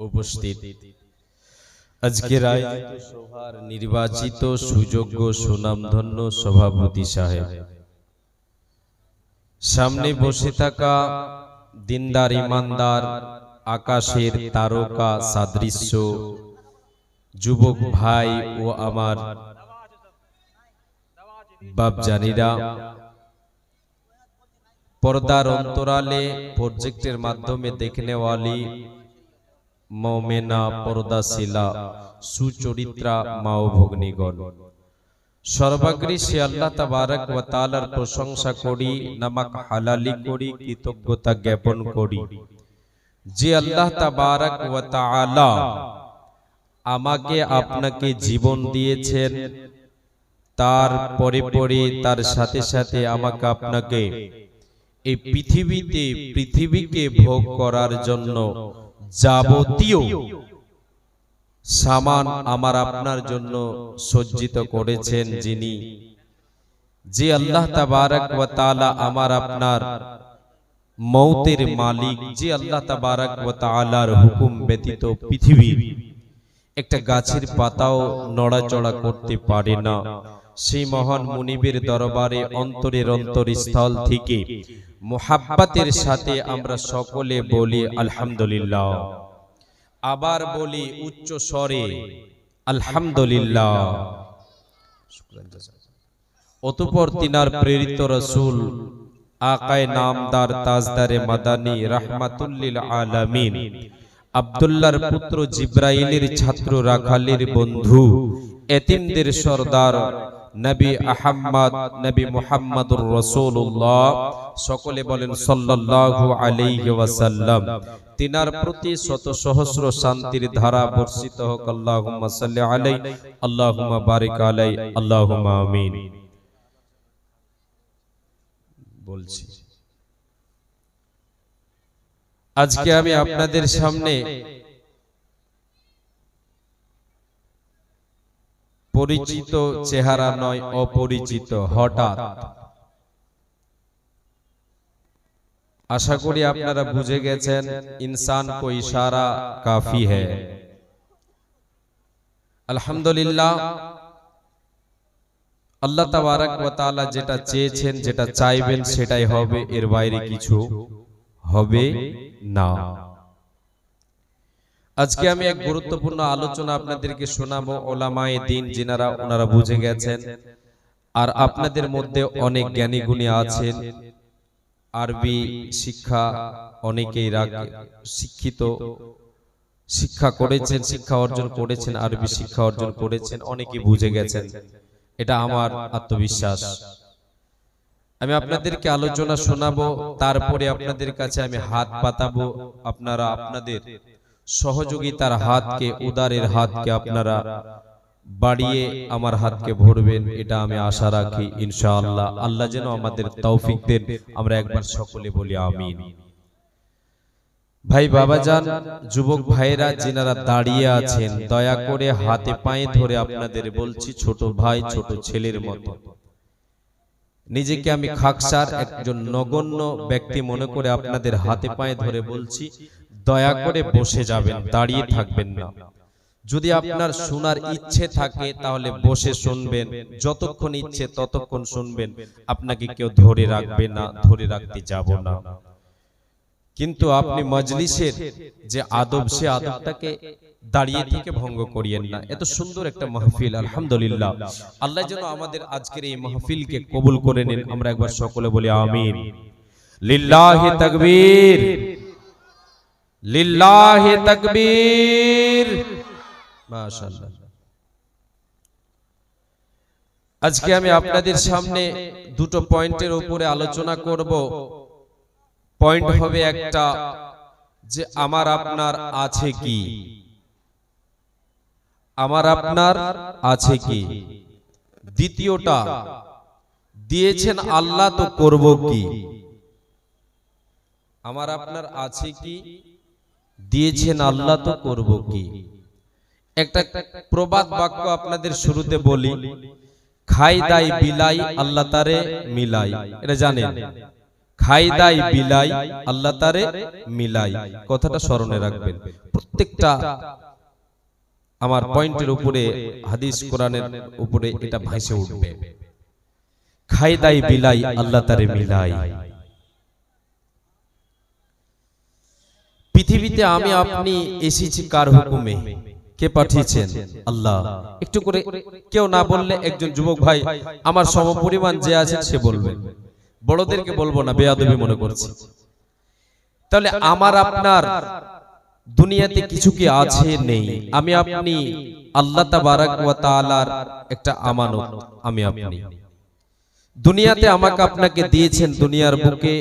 উপস্থিত। আজকের আয়োজিত সভার নির্বাচিত সুযোগ্য সুনামধন্য সভাপতি সাহেব। সামনে বসে থাকা দিনদার ইমানদার আকাশের তারকা সাদৃশ্য যুবক ভাই ও আমার বাপজানিরা। পর্দার অন্তরালে প্রজেক্টের মাধ্যমে দেখনে ওয়ালি মমেনা পর্দাশিলা, সুচরিত্রা মা ও ভগ্নিগণ। সর্বাগ্রী সে আল্লাহ তাবারক ওয়া তাআলার প্রশংসা করি, নামাক হালালি করি, কৃতজ্ঞতা জ্ঞাপন করি। যে আল্লাহ তাবারক ওয়া তাআলা আমাকে আপনাকে জীবন দিয়েছেন, তার পরে পরে তার সাথে সাথে আমাকে আপনাকে এই পৃথিবীতে, পৃথিবীকে ভোগ করার জন্য যাবতীয় সামান আমার আপনার জন্য সজ্জিত করেছেন যিনি। যে আল্লাহ তাবারক তাআলা আমার আপনার মৌতের মালিক, যে আল্লাহ তাবারক ওয়া তাআলার হুকুম ব্যতীত পৃথিবী একটা গাছের পাতাও নড়াচড়া করতে পারে না। সেই মহান মুনিবের দরবারে অন্তরের অন্তরস্থল থেকে মোহাব্বাতের সাথে আমরা সকলে বলি আলহামদুলিল্লাহ। আবার বলি উচ্চ স্বরে আলহামদুলিল্লাহ। অতপর তিনার প্রেরিত রসুল আকায় নামদার তাজদারে মাদানী রাহমাতুল্লিল আলামিন। আব্দুল্লাহর পুত্র জিব্রাইলের ছাত্র রাখালির বন্ধু এতিমদের সর্দার নবী আহাম্মদ নবী মুহাম্মদুর রাসূলুল্লাহ। সকলে বলেন সাল্লাল্লাহু আলাইহি ওয়াসাল্লাম। তিনার প্রতি শত সহস্র শান্তির ধারা বর্ষিত হোক আল্লাহুম্মা সাল্লি আলাই আল্লাহুম্মা বারিক আলাই আল্লাহুম্মা আমিন। বলছি। আজকে আমি আপনাদের সামনে পরিচিত চেহারা নয়, অপরিচিত, হঠাৎ। আশা করি আপনারা বুঝে গেছেন, ইনসান কো ইশারা কাফি হ্যায় আলহামদুলিল্লাহ, আল্লাহ তাবারক ওয়া তাআলা যেটা চেয়েছেন, যেটা চাইবেন, সেটাই হবে, এর বাইরে কিছু হবে না। আজকে আমি এক গুরুত্বপূর্ণ আলোচনা আপনাদেরকে শোনাবো ওলামায়ে দিন, যিনারা ওনারা বুঝে গেছেন। আর আপনাদের মধ্যে অনেক জ্ঞানী গুণী আছেন। আরবি শিক্ষা অনেকেই শিক্ষিত। শিক্ষা করেছেন, শিক্ষা অর্জন করেছেন, আরবি শিক্ষা অর্জন করেছেন, অনেকেই বুঝে গেছেন। এটা আমার আত্মবিশ্বাস। আমি আপনাদেরকে আলোচনা শোনাবো, তারপরে আপনাদের কাছে আমি হাত পাতাবো, আপনারা আপনাদের সহযোগিতার হাতকে উদারের হাতকে আপনারা বাড়িয়ে আমার হাতকে ভরবেন। এটা আমি আশা রাখি ইনশাআল্লাহ। আল্লাহ যেন আমাদের তৌফিক দেন। আমরা একবার সকলে বলি আমিন। ভাই বাবাজান যুবক ভাইরা যিনারা দাঁড়িয়ে আছেন দয়া করে হাতে পায়ে ধরে আপনাদের বলছি ছোট ভাই ছোট ছেলের মতো। নিজেকে আমি খাকসার একজন নগণ্য ব্যক্তি মনে করে আপনাদের হাতে পায়ে ধরে বলছি দয়া করে বসে যাবেন দাঁড়িয়ে থাকবেন না। যদি আপনার শোনার ইচ্ছে থাকে তাহলে বসে শুনবেন। যতক্ষণ ইচ্ছে ততক্ষণ শুনবেন। আপনাকে কেউ ধরে রাখবে না ধরে রাখতে যাব না। কিন্তু আপনি মজলিসের যে আদব সে আদবটাকে দাঁড়িয়ে থেকে ভঙ্গ করিয়েন না। এত সুন্দর একটা মাহফিল আলহামদুলিল্লাহ। আল্লাহ যেন আমাদের আজকের এই মাহফিলকে কবুল করে নেন। আমরা একবার সকলে বলি আমিন। লিল্লাহি তাকবীর। লিল্লাহি তাকবীর। আজকে আমি আপনাদের সামনে দুটো পয়েন্টের উপরে আলোচনা করব। পয়েন্ট হবে একটা যে আমার আপনার আছে কি? আমার আপনার আছে কি? দ্বিতীয়টা, দিয়েছেন আল্লাহ তো করব কি? আমার আপনার আছে কি? দিয়েছেন আল্লাহ তো করব কি? একটা প্রবাদ বাক্য আপনাদের শুরুতে বলি খাই দাই বিলাই আল্লাহ তারে মিলাই। এটা জানেন? খাই দাই বিলাই আল্লাহ তারে মিলাই। কথাটা স্মরণে রাখবেন। প্রত্যেকটা আমার পয়েন্টের উপরে হাদিস কোরআনের উপরে এটা ভাসে উঠবে। খাই দাই বিলাই আল্লাহ তারে মিলাই। পৃথিবীতে আমি আপনি এসেছি কার হুকুমে? কে পাঠিয়েছেন? আল্লাহ। একটু করে কেউ না বললে একজন যুবক ভাই, আমার সমপরিমাণ যে আছে সে বলবে। বড়দেরকে বলব না, বেয়াদবি মনে করছি। তাহলে আমার আপনার দুনিয়াতে কিছু কি আছে? নেই। আমি আপনি আল্লাহ তাবারাক একটা আমানত, আমি আপনি। দুনিয়াতে আমাকে আপনাকে দিয়েছেন দুনিয়ার বুকে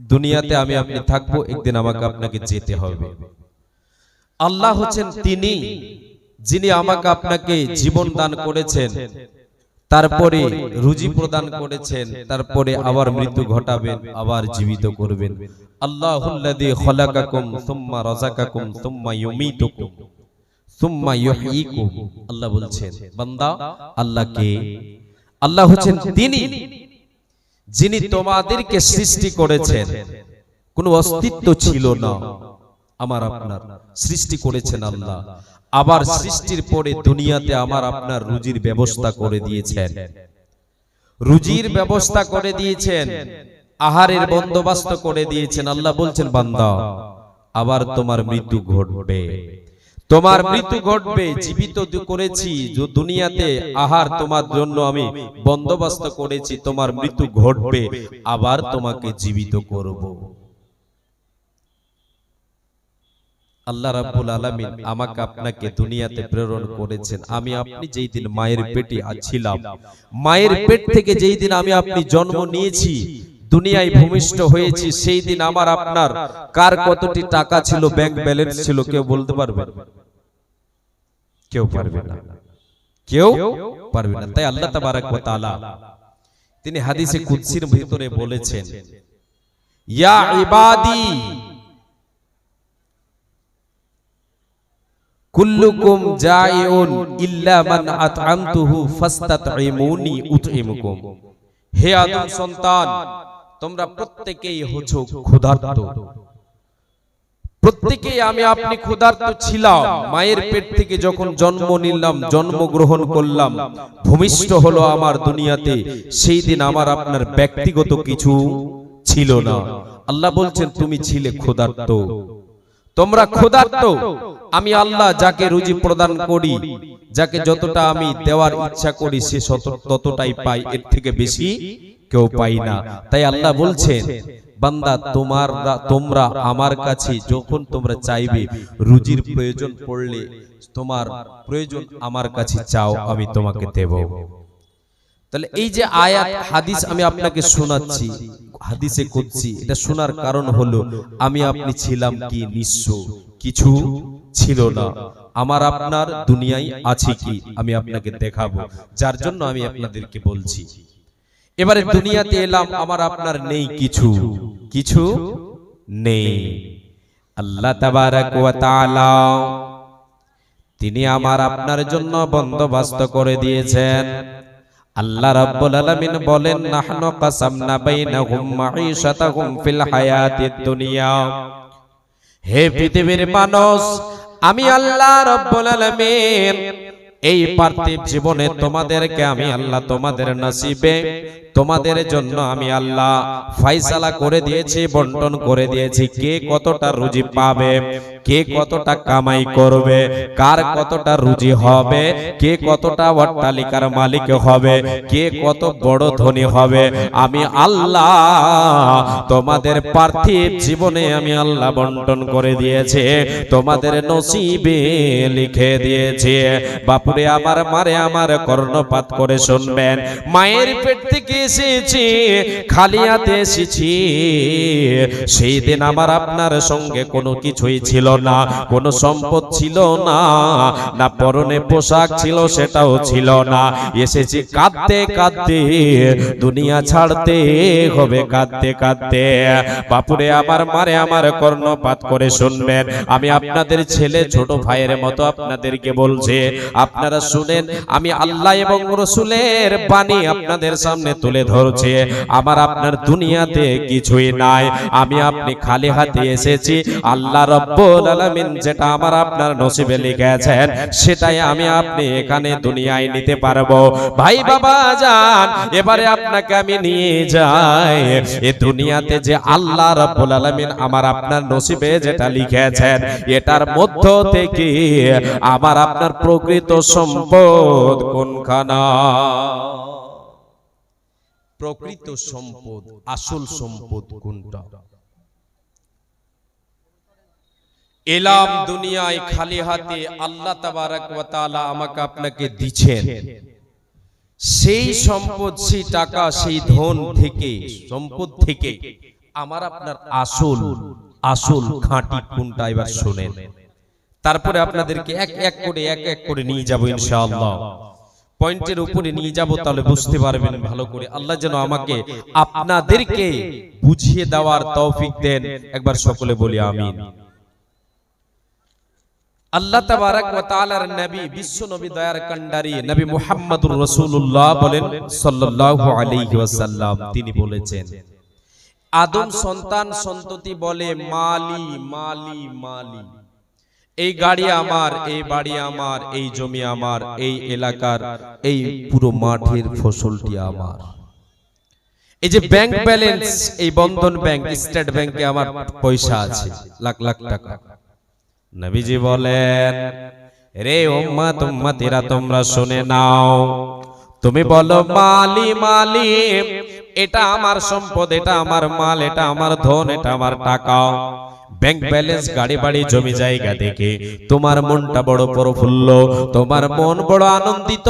দুনিয়াতে আমি আপনি থাকব, একদিন আমাকে আপনাকে যেতে হবে। আল্লাহ হচ্ছেন তিনি, যিনি আমাকে আপনাকে জীবন দান করেছেন, তারপরে রুজি প্রদান করেছেন, তারপরে আবার মৃত্যু ঘটাবেন, আবার জীবিত করবেন। আল্লাহ বলছেন, বান্দা, আল্লাহকে, আল্লাহ হচ্ছেন তিনি যিনি তোমাদেরকে সৃষ্টি করেছেন, কোনো অস্তিত্ব ছিল না। আমার আপনার সৃষ্টি করেছেন আল্লাহ। আবার সৃষ্টির পরে দুনিয়াতে আমার আপনার রুজির ব্যবস্থা করে দিয়েছেন। রুজির ব্যবস্থা করে দিয়েছেন, আহারের বন্দোবস্ত করে দিয়েছেন। আল্লাহ বলছেন, বান্দা, আবার তোমার মৃত্যু ঘটবে। তোমার মৃত্যু ঘটবে জীবিত করেছি যে দুনিয়াতে আহার তোমার জন্য আমি বন্দোবস্ত করেছি তোমার মৃত্যু ঘটবে আবার তোমাকে জীবিত করব। আল্লাহ রাব্বুল আলামিন আমাকে আপনাকে দুনিয়াতে প্রেরণ করেছেন। আমি আপনি যেই দিন মায়ের পেটে ছিলাম মায়ের পেট থেকে যেই দিন আমি আপনি জন্ম নিয়েছি দুনিয়ায় ভূমিষ্ঠ হয়েছি সেই দিন আমার আপনার কার কতটি টাকা ছিল ব্যাংক ব্যালেন্স ছিল কেউ বলতে পারবে? কেউ পারবে না। কেউ পারবে না। তাই আল্লাহ তাবারাক ওয়া তাআলা তিনি হাদিসে কুদসির ভিতরে বলেছেন, ইয়া ইবাদি, কুল্লুকুম জাইউন ইল্লা মান আতআমতুহু ফাস্তাতঈমুনি উতঈমুকুম। হে আদম সন্তান, তোমরা প্রত্যেকেই হছো ক্ষুধার্ত। প্রত্যেকেই আমি আপনি ক্ষুধার্ত ছিলাম। মায়ের পেট থেকে যখন জন্ম নিলাম, জন্মগ্রহণ করলাম, ভূমিষ্ঠ হলো আমার দুনিয়াতে। সেই দিন আমার আপনার ব্যক্তিগত কিছু ছিল না। আল্লাহ বলছেন, তুমি ছিলে ক্ষুধার্ত। তোমরা ক্ষুধার্ত। আমি আল্লাহ যাকে রুজি প্রদান করি, যাকে যতটা আমি দেওয়ার ইচ্ছা করি, সে ততটাই পাই। এর থেকে বেশি কেউ পাই না। তাই আল্লাহ বলছেন বান্দা, তোমার তোমরা আমার কাছে যখন তোমরা চাইবে, রুজির প্রয়োজন পড়লে তোমার প্রয়োজন আমার কাছে চাও, আমি তোমাকে দেব। তাহলে এই যে আয়াত, হাদিস আমি আপনাকে শোনাচ্ছি, হাদিসে করছি এটা শোনার কারণ হলো, আমি আপনি ছিলাম কি নিঃস্ব, কিছু ছিল না। আমার আপনার দুনিয়ায় আছে কি, আমি আপনাকে দেখাবো, যার জন্য আমি আপনাদেরকে বলছি। এবারে দুনিয়াতে এলাম, আমার আপনার নেই কিছু। কিছু? নেই। আল্লাহ ওয়া তাআলা তিনি আমার আপনার জন্য বন্দোবস্ত করে দিয়েছেন। আল্লাহ রাব্বুল আলামিন বলেন, নাহনু কাসামনা বাইনাহুম মাঈশাতাহুম ফিল হায়াতিদ দুনিয়া। হে পৃথিবীর মানুষ, আমি আল্লাহ রাব্বুল আলামিন, এই পার্থিব জীবনে তোমাদেরকে আমি আল্লাহ তোমাদের নসিবে তোমাদের জন্য আমি আল্লাহ ফাইসালা করে দিয়েছি, বন্টন করে দিয়েছি। কে কতটা রুজি পাবে? কে কতটা কামাই করবে? কার কতটা রুজি হবে? কে কতটা অট্টালিকার মালিক হবে? কে কত বড় ধনী হবে? আমি আল্লাহ তোমাদের পার্থিব জীবনে আমি আল্লাহ বন্টন করে দিয়েছে, তোমাদের নসিবে লিখে দিয়েছে। বাপুরে, আমার মারে আমার কর্ণপাত করে শুনবেন। মায়ের পেট থেকে এসেছি খালি হাতে এসেছি। সেই দিন আমার আপনার সঙ্গে কোনো কিছুই ছিল না, কোনো সম্পদ ছিল না না পরনে পোশাক ছিল সেটাও ছিল না। এসেছি কাঁদতে কাঁদতে, দুনিয়া ছাড়তে হবে কাঁদতে কাঁদতে। বাপুরে, আমার মারে আমার কর্ণপাত করে শুনবেন। আমি আপনাদের ছেলে, ছোট ভাইয়ের মতো আপনাদেরকে বলছে, আপনারা শুনেন, আমি আল্লাহ এবং রসুলের বাণী আপনাদের সামনে তুলে তুলে ধরছে, আমার আপনার দুনিয়াতে কিছুই নাই। আমি আপনি খালি হাতে এসেছি। আল্লাহ রব্বুল আলামিন যেটা আমার আপনার নসিবে লিখেছেন, সেটাই আমি আপনি এখানে দুনিয়ায় নিতে পারব। ভাই বাবা, যান, এবারে আপনাকে আমি নিয়ে যাই। এ দুনিয়াতে যে আল্লাহ রব্বুল আলামিন আমার আপনার নসিবে যেটা লিখেছেন, এটার মধ্য থেকে আমার আপনার প্রকৃত সম্পদ কোনখানা? প্রকৃত সম্পদ আসল সম্পদ কোনটা? এলাম দুনিয়ায় খালি হাতে আল্লাহ তাবারাক ওয়া তাআলা আমাকে আপনাকে দিছেন। সেই সম্পদ সেই টাকা সেই ধন থেকে সম্পদ থেকে আমার আপনার আসল আসল খাঁটি কোনটা এবার শুনেন। তারপরে আপনাদেরকে এক এক করে এক এক করে নিয়ে যাব ইনশাআল্লাহ। পয়েন্টের উপরে নিয়ে যাব তাহলে বুঝতে পারবেন ভালো করে। আল্লাহ যেন আমাকে আপনাদেরকে বুঝিয়ে দেওয়ার তৌফিক দেন। একবার সকলে বলি আমিন। আল্লাহ তাবারাক ওয়া তাআলার নবী বিশ্ব নবী দয়ার কান্ডারি নবী মুহাম্মদুর রাসূলুল্লাহ বলেন সাল্লাল্লাহু আলাইহি ওয়াসাল্লাম তিনি বলেছেন আদম সন্তান সন্ততি বলে মালি মালি মালি। এই গাড়ি আমার, এই বাড়ি আমার, এই জমি আমার, এই এলাকার, এই পুরো মাঠের ফসলটি আমার। এই যে ব্যাংক ব্যালেন্স এই বন্ধন ব্যাংক স্টেট ব্যাংকে আমার পয়সা আছে, লাখ লাখ টাকা। নবীজি বলেন, রে উম্মাত, উম্মাতিরা, তোমরা শুনে নাও। তুমি বলো, মালি মালি, এটা আমার সম্পদ, এটা আমার মাল, এটা আমার ধন, এটা আমার টাকা। ব্যাংক ব্যালেন্স গাড়ি বাড়ি জমি জায়গা দেখে তোমার মনটা বড় প্রফুল্ল তোমার মন বড় আনন্দিত।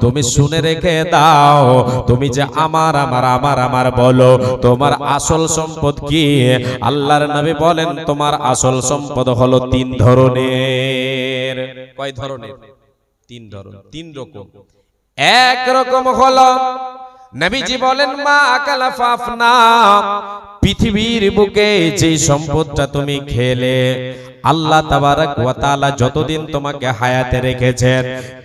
তুমি শুনে রেখে দাও তুমি যে আমার আমার আমার আমার বলো তোমার আসল সম্পদ কি? আল্লাহর নবী বলেন তোমার আসল সম্পদ হলো তিন ধরনের। কয় ধরনের? তিন ধরন তিন রকম। এক রকম হলো নবীজি বলেন মা আকালা ফাফনা। পৃথিবীর বুকে যে সম্পদটা তুমি খেলে আল্লাহ তাবারাক ওয়া তাআলা যতদিন তোমাকে হায়াতে রেখেছেন,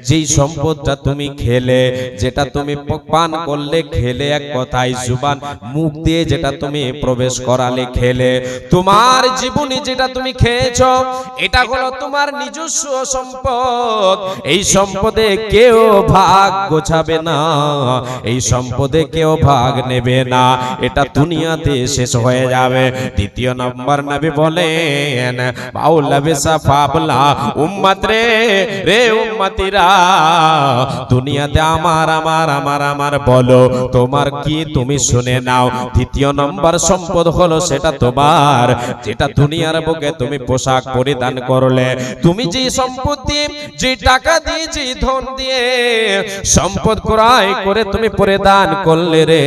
যেই সম্পদটা তুমি খেলে, যেটা তুমি পান করলে খেলে এক কথায় জুবান, মুখ দিয়ে যেটা তুমি প্রবেশ করালে খেলে। তোমার জীবনে যেটা তুমি খেয়েছো, এটা হলো তোমার নিজস্ব সম্পদ। এই সম্পদে কেউ ভাগ গোছাবে না, এই সম্পদে কেউ ভাগ নেবে না, এটা দুনিয়াতে শেষ হয়ে যাবে। দ্বিতীয় নম্বর নবী বলেন বাউলা বেসা ফাবলা, উম্মত রে রে উম্মতিরা, দুনিয়াতে আমার আমার আমার আমার বলো, তোমার কি তুমি শুনে নাও? দ্বিতীয় নম্বর সম্পদ হলো সেটা তোমার, যেটা দুনিয়ার বুকে তুমি পোশাক পরিধান করলে। তুমি যে সম্পত্তি যে টাকা দিয়ে যে ধন দিয়ে সম্পদ ক্রয় করে তুমি পরিধান করলে রে,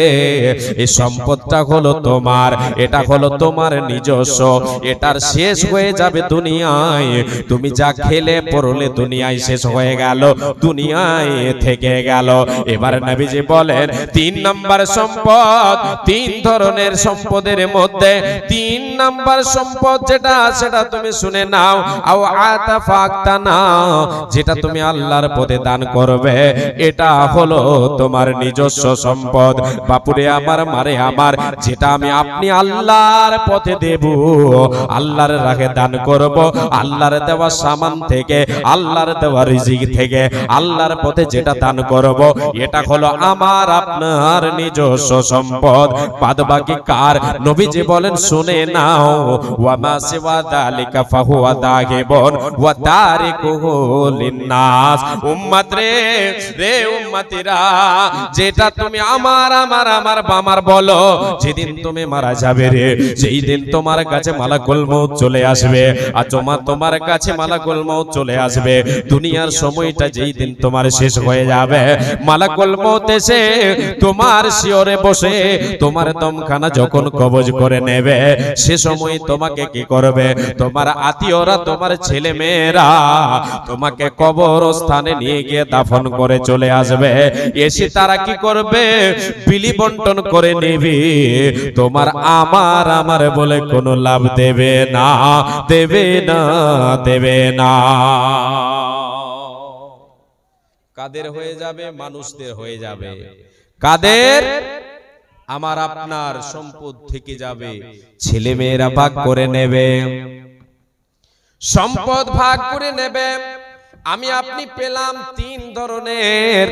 এই সম্পদটা হলো তোমার, এটা হলো তোমার নিজস্ব, এটার শেষ হয়ে যাবে দুনিয়ায়, তুমি যা খেলে, পড়লে দুনিয়ায় শেষ হয়ে গেল, দুনিয়ায় থেকে গেল। এবার নবীজি বলেন, তিন নাম্বার সম্পদ, তিন ধরনের সম্পদের মধ্যে তিন নাম্বার সম্পদ যেটা, সেটা তুমি শুনে নাও। আও আতাফাক্তা না যেটা তুমি আল্লাহর দান করবে, এটা হলো তোমার নিজস্ব সম্পদ। বাপুরে আমার, মারে আমার, যেটা আমি আপনি আল্লাহর পথে দেব, আল্লাহর রাখে দান আল্লাহর দেওয়া সামান থেকে, আল্লাহর দেওয়া রিজিক থেকে, আল্লাহর পথে যেটা দান করব, এটা হলো আমার, আপনার নিজস্ব সম্পদ। বাদ বাকি কার? নবীজি বলেন, শুনে নাও ওয়া মা সিওয়া যালিকা ফাহুয়া দাগিবুন ওয়া তারিকুহু লিন্নাস। উম্মত রে রে উম্মতিরা, যেটা তুমি আমার আমার আমার বামার বলো, যেদিন তুমি মারা যাবে রে সেই দিন তোমার কাছে মালাকুল মউত চলে আসবে। আর তোমার তোমার কাছে মালাকুল মউত চলে আসবে। দুনিয়ার সময়টা যেই দিন তোমার শেষ হয়ে যাবে, মালাকুল মউত এসে তোমার শিওরে বসে তোমার দমখানা যখন কবজ করে নেবে, সে সময় তোমাকে কি করবে? তোমার আত্মীয়রা, তোমার ছেলে মেয়েরা তোমাকে কবরস্থানে নিয়ে গিয়ে দাফন করে চলে আসবে। এসে তারা কি করবে? বিলি বন্টন করে নেবে। তোমার আমার আমার বলে কোনো লাভ দেবে না। দেবে না, দেবে না। কাদের হয়ে যাবে? মানুষদের হয়ে যাবে। কাদের? আমার আপনার সম্পদ থেকে যাবে। ছেলে মেয়েরা ভাগ করে নেবে। সম্পদ ভাগ করে নেবে। আমি আপনি পেলাম তিন ধরনের।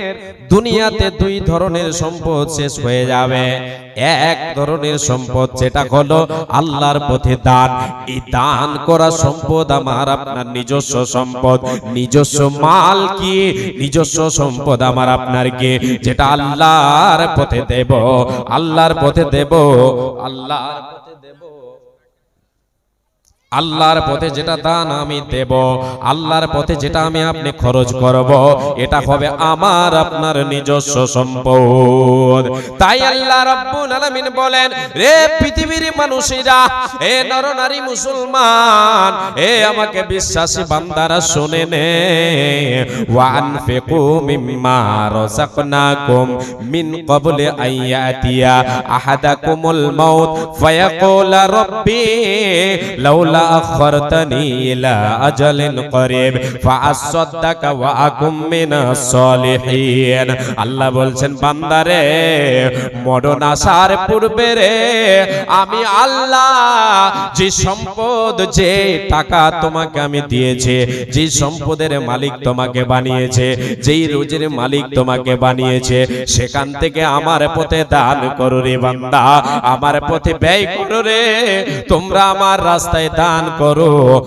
দুনিয়াতে দুই ধরনের সম্পদ শেষ হয়ে যাবে। এক ধরনের সম্পদ যেটা হলো আল্লাহর পথে দান। এই দান করা সম্পদ আমার আপনার নিজস্ব সম্পদ। নিজস্ব মাল কি? নিজস্ব সম্পদ আমার আপনার কি? যেটা আল্লাহর পথে দেব। আল্লাহর পথে দেব। দেব আল্লাহর পথে যেটা দান আমি দেব আল্লাহর পথে যেটা আমি আপনি খরচ করব এটা হবে আমার আপনার নিজস্ব সম্পদ। তাই আল্লাহ রাব্বুল আলামিন বলেন রে পৃথিবীর মানুষেরা এ নরনারী মুসলমান এ আমাকে বিশ্বাসী বান্দারা শুনে নে। ওয়ানফিকু মিম্মা রাযাকনাকুম মিন ক্বাবলি আইয়াতিয়া আহাদাকুমুল মাউত ফায়াকুল রাব্বি লাউলা আল্লাহ বলছেন বান্দারে মরণ আসার পূর্বে রে, আমি আল্লাহ, যে সম্পদ, যে টাকা তোমাকে আমি দিয়েছে, যে সম্পদের মালিক তোমাকে বানিয়েছে, যেই রোজের মালিক তোমাকে বানিয়েছে, সেখান থেকে আমার পথে দান করো রে বান্দা। আমার পথে ব্যয় করো রে, তোমরা আমার রাস্তায় দান করো।